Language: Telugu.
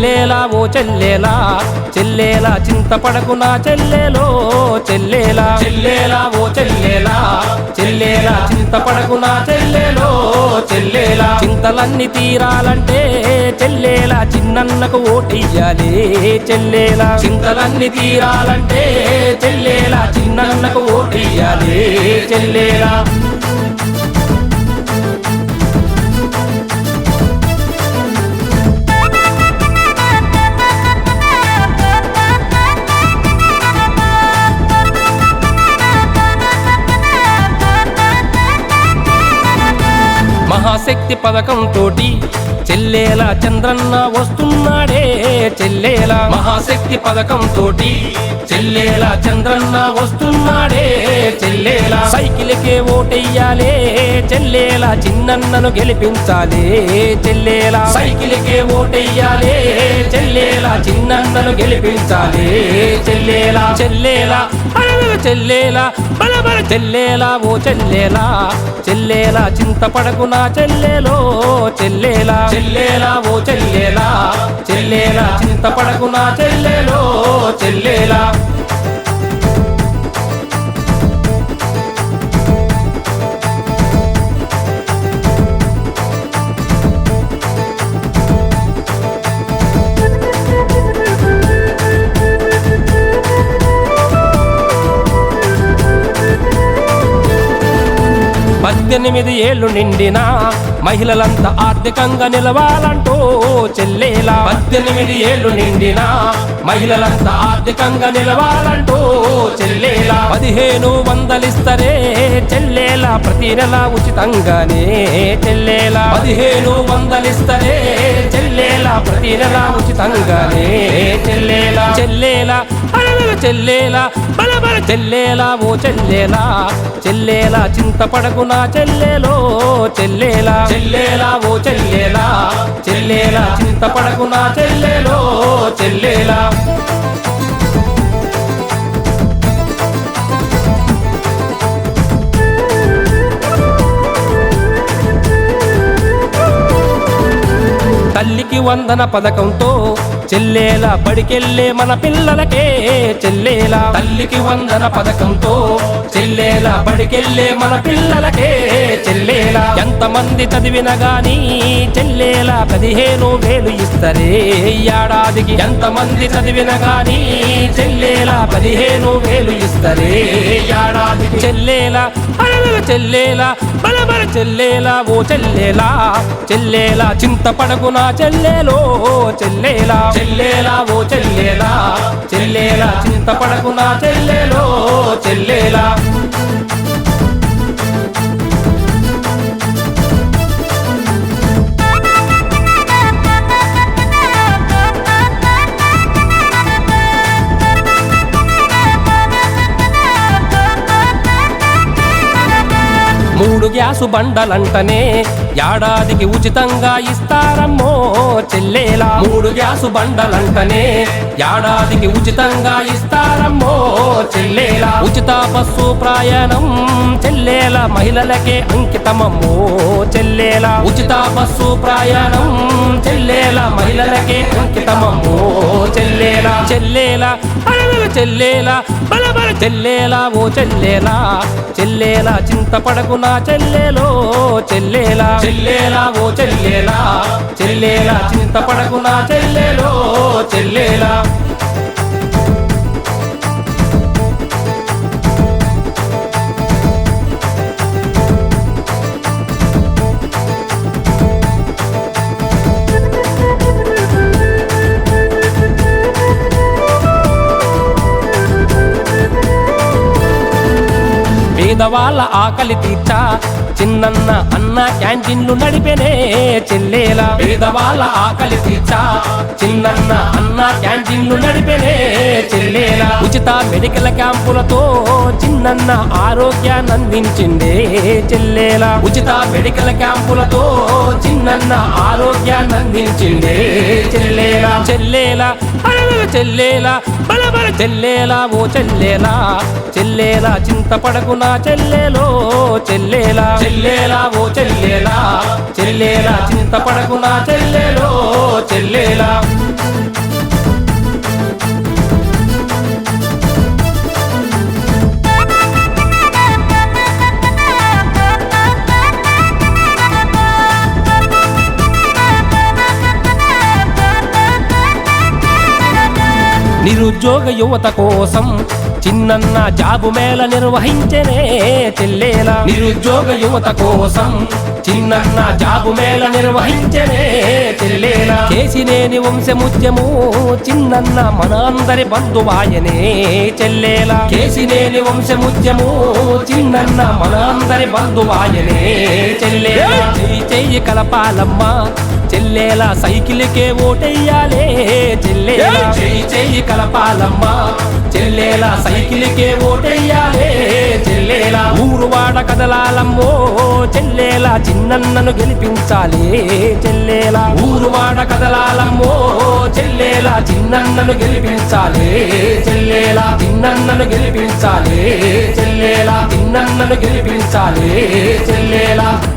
చెల్లేలా చెల్లేలా చింతపడకు నా చెల్లెలో చెల్లేలా. చెల్లేలా ఓ చెల్లేలా చెల్లేలా చింతపడకు నా చెల్లెలో చెల్లేలా. చింతలన్నీ తీరాలంటే చెల్లేలా చిన్నన్నకు ఓటెయ్యాలి చెల్లేలా. చింతలన్నీ తీరాలంటే చెల్లేలా చిన్నన్నకు ఓటెయ్యాలి చెల్లేలా. మహాశక్తి పథకం తోటి చెల్లేలా చంద్రన్న వస్తున్నాడే చెల్లేలా మహాశక్తి పథకం తోటి చెల్లేలా చంద్రన్న వస్తున్నాడే చెల్లేలా సైకిల్కే ఓటెయ్యాలే చెల్లేలా చిన్నన్నను గెలిపించాలే చెల్లేలా సైకిల్కే ఓటెయ్యాలే చెల్లేలా చిన్నన్నను గెలిపించాలి. చెల్లేలా చెల్లేలా చెల్లేలా బలబల చెల్లేలా ఓ చెల్లేలా. చెల్లేలా చింతపడకు నా చెల్లెలో. చెల్లేలా చెల్లేలా ఓ చెల్లేలా. చెల్లేలా చింతపడకు నా చెల్లెలో. చెల్లేలా. పద్దెనిమిది ఏళ్ళు నిండిన మహిళలంతా ఆర్థికంగా నిలవాలంటూ చెల్లేలా. పద్దెనిమిది ఏళ్ళు నిండిన మహిళలంతా ఆర్థికంగా నిలవాలంటూ చెల్లేలా. పదిహేను వందలిస్తరే చెల్లేలా. ప్రతి నెల ఉచితంగానే చెల్లేలా. పదిహేను వందలిస్తరే చెల్లేలా. ప్రతి నెల ఉచితంగానే చెల్లేలా. చెల్లేలా. చెల్లేలా. బలబల చెల్లేలా. ఓ చెల్లేలా. చెల్లేలా. చింతపడకు నా చెల్లెలో చెల్లేలా. చెల్లేలా ఓ చెల్లేలా చెల్లేలా చింతపడకు నా చెల్లెలో చెల్లేలా. తల్లికి వందన పథకంతో చెల్లేలా బడికెళ్ళే మన పిల్లలకే చెల్లేలా తల్లికి వందన పథకంతో చెల్లేలా బడికెళ్ళే మన పిల్లలకే చెల్లేలా. ఎంతమంది చదివిన గాని చెల్లేలా పదిహేను వేలు ఇస్తరే ఏడాదికి. ఎంతమంది చదివిన గాని చెల్లేలా పదిహేను వేలు ఇస్తరే ఏడాదికి. చెల్లేలా చెల్లేలా బలబల చెల్లేలా ఓ చెల్లేలా చెల్లేలా చింతపడకు నా చెల్లెలో చెల్లేలా చెల్లేలా ఓ చెల్లేలా చెల్లేలా చింతపడకునా చెల్లెలో చెల్లేలా. మూడు గ్యాసు బండలంటనే ఏడాదికి ఉచితంగా ఇస్తారమ్మో చెల్లేలా. మూడు గ్యాసు బండలంటనే ఏడాదికి ఉచితంగా ఇస్తారమ్మో చెల్లేలా. ఉచిత బస్సు ప్రయాణం చెల్లేలా మహిళలకే అంకితమమ్మో చెల్లేలా. ఉచిత బస్సు ప్రయాణం చెల్లేలా మహిళలకే అంకితమమ్మో చెల్లేలా. చెల్లేలా. చెల్లేలా బలబల చెల్లేలా ఓ చెల్లేలా చెల్లేలా చింతపడకు నా చెల్లెలో చెల్లేలా చెల్లేలా ఓ చెల్లేలా చెల్లేలా చింతపడకు నా చెల్లెలో చెల్లేలా. వాళ్ళ ఆకలి తీర్చా. చిన్నన్న అన్న క్యాంటీన్లు నడిపెనే చెల్లేలా. పేదవాళ్ళ ఆకలి తీర్చా. చిన్నన్న అన్న క్యాంటీన్లు నడిపెనే చెల్లేలా. ఉచిత మెడికల్ క్యాంపులతో చిన్నన్న ఆరోగ్యాన్ని అందించిందే చెల్లేలా. ఉచిత మెడికల్ క్యాంపులతో చిన్నన్న ఆరోగ్యాన్ని అందించిందే చెల్లేలా. చెల్లేలా. చెల్లేలా. బలబల చెల్లేలా. ఓ చెల్లేలా. చెల్లేలా. చింతపడకు నా చెల్లెలో చెల్లెలా. చెల్లెలా ఓ చెల్లెలా. చెల్లెలా చింతపడకు నా చెల్లెలో చెల్లెలా. నిరుద్యోగ యువత కోసం చిన్నన్న జాబు మేళ నిర్వహించనే చెల్లేలా నిరుద్యోగ యువత కోసం చిన్నన్న జాబు మేళ నిర్వహించనే చెల్లేలా కేసినేని వంశముద్యము చిన్నన్న మన అందరి బంధువాయనే చెల్లేలా కేసినేని వంశముద్యము చిన్నన్న మన అందరి బంధువాయనే చెల్లేలా చెయ్యి చెయ్యి కలపాలమ్మ చెల్లేలా సైకిల్కే ఓటెయ్యాలే చెల్లేలా చెయ్యి చెయ్యి కలపాలమ్మ చెల్లేలా సైకిల్కే ఓటెయ్యాలే చెల్లేలా ఊరు వాడ కదలాలమ్మో చెల్లేలా చిన్నన్నను గెలిపించాలి చెల్లేలా ఊరు వాడ కదలాలమ్మో చెల్లేలా చిన్నన్నను గెలిపించాలి చెల్లేలా చిన్నన్నను గెలిపించాలి చెల్లేలా చిన్నన్నను గెలిపించాలి చెల్లేలా